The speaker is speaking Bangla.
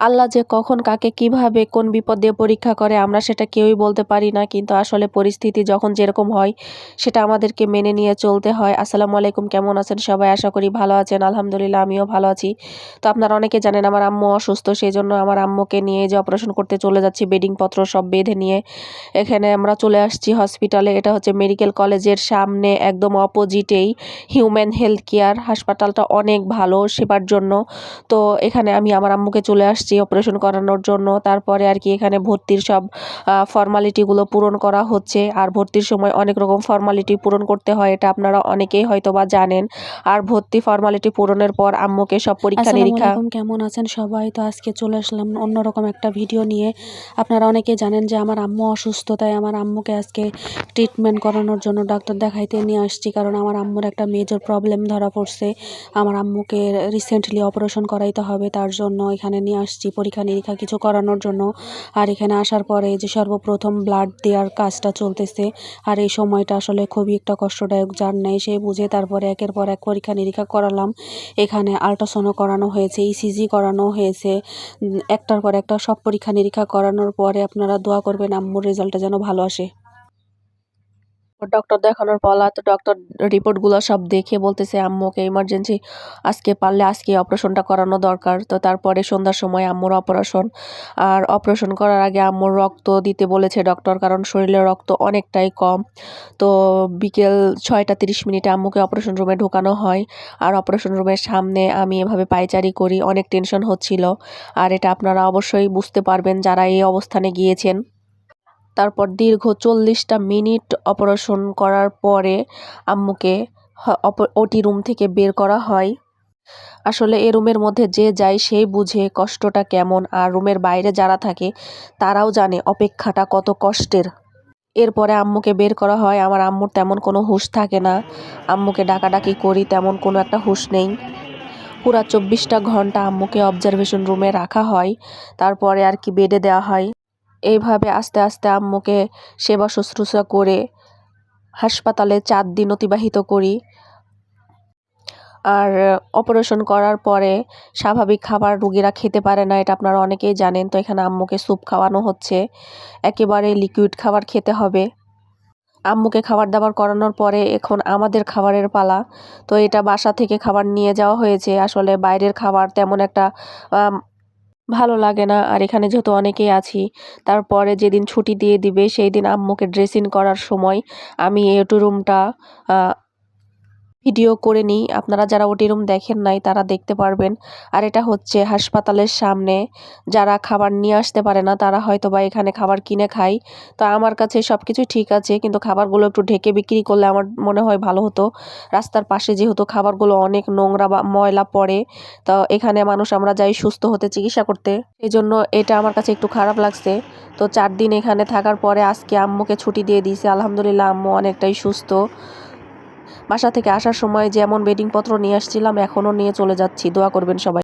আল্লাহ যে কখন কাকে কীভাবে কোন বিপদ দিয়ে পরীক্ষা করে, আমরা সেটা কেউই বলতে পারি না। কিন্তু আসলে পরিস্থিতি যখন যেরকম হয়, সেটা আমাদেরকে মেনে নিয়ে চলতে হয়। আসসালামু আলাইকুম, কেমন আছেন সবাই? আশা করি ভালো আছেন। আলহামদুলিল্লাহ, আমিও ভালো আছি। তো আপনারা অনেকে জানেন, আমার আম্মু অসুস্থ সেই জন্য আমার আম্মুকে নিয়ে যে অপারেশন করতে চলে যাচ্ছি, বেডিংপত্র সব বেঁধে নিয়ে, এখানে আমরা চলে আসছি হসপিটালে এটা হচ্ছে মেডিকেল কলেজের সামনে, একদম অপোজিটেই হিউম্যান হেলথ কেয়ার হাসপাতালটা অনেক ভালো সেবার জন্য। তো এখানে আমি আমার আম্মুকে চলে আসছি। অপারেশন করানোর জন্য। তারপরে আর কি এখানে ভর্তির সব ফর্মালিটিগুলো পূরণ করা হচ্ছে। আর ভর্তির সময় অনেক রকম ফর্মালিটি পূরণ করতে হয় এটা আপনারা অনেকেই হয়তো বা জানেন। আর ভর্তি ফর্মালিটি পূরণের পর আম্মুকে সব পরীক্ষা নিরীক্ষা কেমন আছেন সবাই? তো আজকে চলে আসলাম অন্যরকম একটা ভিডিও নিয়ে। আপনারা অনেকে জানেন যে আমার আম্মু অসুস্থ তাই আমার আম্মুকে আজকে ট্রিটমেন্ট করানোর জন্য ডাক্তার দেখাইতে নিয়ে আসছি। কারণ আমার আম্মুর একটা মেজর প্রবলেম ধরা পড়ছে। আমার আম্মুকে রিসেন্টলি অপারেশন করাইতে হবে তার জন্য এখানে নিয়ে আসছি, পরীক্ষা নিরীক্ষা কিছু করানোর জন্য। আর এখানে আসার পরে যে সর্বপ্রথম ব্লাড দেওয়ার কাজটা চলতেছে, আর এই সময়টা আসলে খুবই একটা কষ্টদায়ক যার নেই সে বুঝে তারপরে একের পর এক পরীক্ষা নিরীক্ষা করালাম। এখানে আল্ট্রাসাউন্ডও করানো হয়েছে ইসিজি করানো হয়েছে। একটার পর একটা সব পরীক্ষা নিরীক্ষা করানোর পরে আপনারা দোয়া করবেন, আম্মুর রেজাল্টটা যেন ভালো আসে। ডক্টর দেখানোর পলা তো ডক্টর রিপোর্টগুলো সব দেখে বলতেছে, আম্মুকে ইমার্জেন্সি আজকে পারলে আজকে অপারেশনটা করানো দরকার। তো তারপরে সন্ধ্যার সময় আম্মুর অপারেশন আর অপারেশন করার আগে আম্মুর রক্ত দিতে বলেছে ডক্টর কারণ শরীরে রক্ত অনেকটাই কম। তো বিকেল ছয়টা তিরিশ মিনিটে আম্মুকে অপারেশন রুমে ঢোকানো হয়, আর অপারেশন রুমের সামনে আমি এভাবে পায়চারি করি, অনেক টেনশন হচ্ছিল। আর এটা আপনারা অবশ্যই বুঝতে পারবেন যারা এই অবস্থানে গিয়েছেন। তারপর দীর্ঘ চল্লিশটা মিনিট অপারেশন করার পরে আম্মুকে ওটি রুম থেকে বের করা হয়। আসলে এ রুমের মধ্যে যে যায় সেই বুঝে কষ্টটা কেমন আর রুমের বাইরে যারা থাকে তারাও জানে অপেক্ষাটা কত কষ্টের। এরপরে আম্মুকে বের করা হয়, আমার আম্মুর তেমন কোনো হুঁশ থাকে না। আম্মুকে ডাকাডাকি করি তেমন কোনো একটা হুঁশ নেই। পুরা চব্বিশটা ঘণ্টা আম্মুকে অবজারভেশন রুমে রাখা হয়, তারপরে আর কি বেডে দেওয়া হয়। এইভাবে আস্তে আস্তে আম্মুকে সেবা শুশ্রূষা করে হাসপাতালে চার দিন অতিবাহিত করি। আর অপারেশন করার পরে স্বাভাবিক খাবার রুগীরা খেতে পারে না, এটা আপনারা অনেকেই জানেন, তো এখানে আম্মুকে স্যুপ খাওয়ানো হচ্ছে। একেবারে লিকুইড খাবার খেতে হবে। আম্মুকে খাবার দাবার করানোর পরে এখন আমাদের খাবারের পালা। তো এটা বাসা থেকে খাবার নিয়ে যাওয়া হয়েছে। আসলে বাইরের খাবার তেমন একটা ভালো লাগে না। আর এখানে যেহেতু অনেকেই আছি, তারপরে যেদিন ছুটি দিয়ে দিবে সেই দিন আম্মুকে ড্রেসিং করার সময় আমি এটু রুমটা ভিডিও করে নিই। আপনারা যারা ওটি রুম দেখেন নাই, তারা দেখতে পারবেন। আর এটা হচ্ছে হাসপাতালের সামনে। যারা খাবার নিয়ে আসতে পারে না, তারা হয়তো বা এখানে খাবার কিনে খায়। তো আমার কাছে সব কিছু ঠিক আছে, কিন্তু খাবারগুলো একটু ঢেকে বিক্রি করলে আমার মনে হয় ভালো হতো। রাস্তার পাশে যেহেতু খাবারগুলো অনেক নোংরা বা ময়লা পড়ে, তো এখানে মানুষ আমরা যাই সুস্থ হতে চিকিৎসা করতে। এই জন্য এটা আমার কাছে একটু খারাপ লাগছে। তো চার দিন এখানে থাকার পরে আজকে আম্মুকে ছুটি দিয়ে দিয়েছে। আলহামদুলিল্লাহ আম্মু অনেকটাই সুস্থ। বাসা থেকে আসার সময় যেমন বেডিংপত্র নিয়ে আসছিলাম, এখনও নিয়ে চলে যাচ্ছি। দোয়া করবেন সবাই।